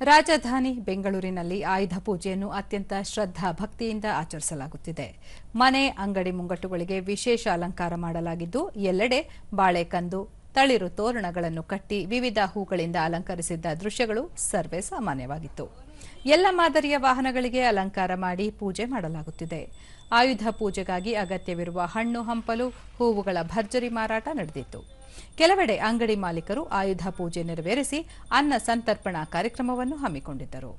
ರಾಜಧಾನಿ ಬೆಂಗಳೂರಿನಲ್ಲಿ ಆಯುಧ ಪೂಜೆಯನ್ನು ಅತ್ಯಂತ ಶ್ರದ್ಧಾ ಭಕ್ತಿಯಿಂದ ಆಚರಿಸಲಾಗುತ್ತಿದೆ. ಮನೆ, ಅಂಗಡಿ ಮುಂಗಟ್ಟುಗಳಿಗೆ ವಿಶೇಷ ಅಲಂಕಾರ ಮಾಡಲಾಗಿದ್ದು, ಎಲ್ಲೆಡೆ ಬಾಳೆಕಂದು, ತಳಿರು ತೋರಣಗಳನ್ನು ಕಟ್ಟಿ ವಿವಿಧ ಹೂಗಳಿಂದ ಅಲಂಕರಿಸಿದ್ದ ದೃಶ್ಯಗಳು ಸರ್ವೇ ಸಾಮಾನ್ಯವಾಗಿತ್ತು. ಎಲ್ಲ ಮಾದರಿಯ ವಾಹನಗಳಿಗೆ ಅಲಂಕಾರ ಮಾಡಿ ಪೂಜೆ ಮಾಡಲಾಗುತ್ತಿದೆ. ಆಯುಧ ಪೂಜೆಗಾಗಿ ಅಗತ್ಯವಿರುವ ಹಣ್ಣು, ಹಂಪಲು, ಹೂವುಗಳ ಭರ್ಜರಿ ಮಾರಾಟ ನಡೆದಿತ್ತು. ಕೆಲವೆಡೆ ಅಂಗಡಿ ಮಾಲೀಕರು ಆಯುಧ ಪೂಜೆ ನೆರವೇರಿಸಿ ಅನ್ನ ಸಂತರ್ಪಣಾ ಕಾರ್ಯಕ್ರಮವನ್ನು ಹಮ್ಮಿಕೊಂಡಿದ್ದರು.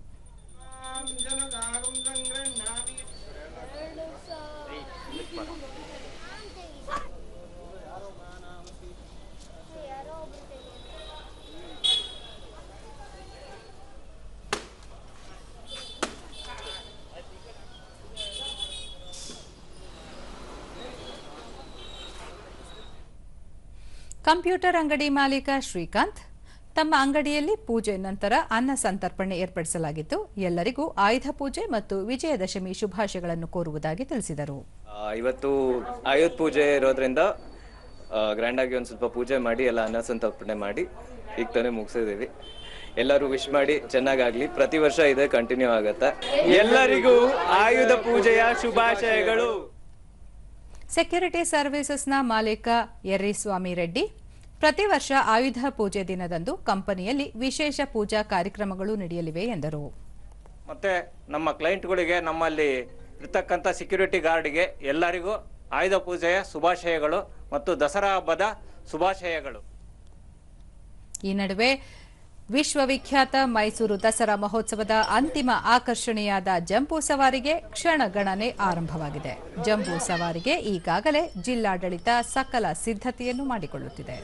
ಕಂಪ್ಯೂಟರ್ ಅಂಗಡಿ ಮಾಲೀಕ ಶ್ರೀಕಾಂತ್. ತಮ್ಮ ಅಂಗಡಿಯಲ್ಲಿ ಪೂಜೆ ನಂತರ ಅನ್ನ ಸಂತರ್ಪಣೆ ಏರ್ಪಡಿಸಲಾಗಿತ್ತು. ಎಲ್ಲರಿಗೂ ಆಯುಧ ಪೂಜೆ ಮತ್ತು ವಿಜಯದಶಮಿ ಶುಭಾಶಯಗಳನ್ನು ಕೋರುವುದಾಗಿ ತಿಳಿಸಿದರು. ಇವತ್ತು ಆಯುಧ ಪೂಜೆ ಇರೋದ್ರಿಂದ ಗ್ರ್ಯಾಂಡ್ ಆಗಿ ಒಂದು ಸ್ವಲ್ಪ ಪೂಜೆ ಮಾಡಿ ಎಲ್ಲ ಅನ್ನ ಸಂತರ್ಪಣೆ ಮಾಡಿ ಈಗ ತಾನೇ ಮುಗಿಸಿದೀವಿ ಎಲ್ಲರೂ ವಿಶ್ ಮಾಡಿ ಚೆನ್ನಾಗಾಗ್ಲಿ. ಪ್ರತಿ ವರ್ಷ ಇದೆ ಕಂಟಿನ್ಯೂ ಆಗತ್ತೆ. ಎಲ್ಲರಿಗೂ ಆಯುಧ ಪೂಜೆಯ ಶುಭಾಶಯಗಳು. ಸೆಕ್ಯೂರಿಟಿ ಸರ್ವಿಸಸ್ನ ಮಾಲೀಕ ಯರ್ರಿಸ್ವಾಮಿ ರೆಡ್ಡಿ ಪ್ರತಿ ವರ್ಷ ಆಯುಧ ಪೂಜೆ ದಿನದಂದು ಕಂಪನಿಯಲ್ಲಿ ವಿಶೇಷ ಪೂಜಾ ಕಾರ್ಯಕ್ರಮಗಳು ನಡೆಯಲಿವೆ ಎಂದರು. ಮತ್ತೆ ನಮ್ಮ ಕ್ಲೈಂಟ್ಗಳಿಗೆ ನಮ್ಮಲ್ಲಿ ಇರ್ತಕ್ಕಂಥ ಸೆಕ್ಯೂರಿಟಿ ಗಾರ್ಡ್ಗೆ ಎಲ್ಲರಿಗೂ ಆಯುಧ ಪೂಜೆಯ ಶುಭಾಶಯಗಳು ಮತ್ತು ದಸರಾ ಹಬ್ಬದ ಶುಭಾಶಯಗಳು. ಈ ನಡುವೆ ವಿಶ್ವವಿಖ್ಯಾತ ಮೈಸೂರು ದಸರಾ ಮಹೋತ್ಸವದ ಅಂತಿಮ ಆಕರ್ಷಣೆಯಾದ ಜಂಬೂ ಸವಾರಿಗೆ ಕ್ಷಣಗಣನೆ ಆರಂಭವಾಗಿದೆ. ಜಂಬೂ ಸವಾರಿಗೆ ಈಗಾಗಲೇ ಜಿಲ್ಲಾಡಳಿತ ಸಕಲ ಸಿದ್ಧತೆಯನ್ನು ಮಾಡಿಕೊಳ್ಳುತ್ತಿದೆ.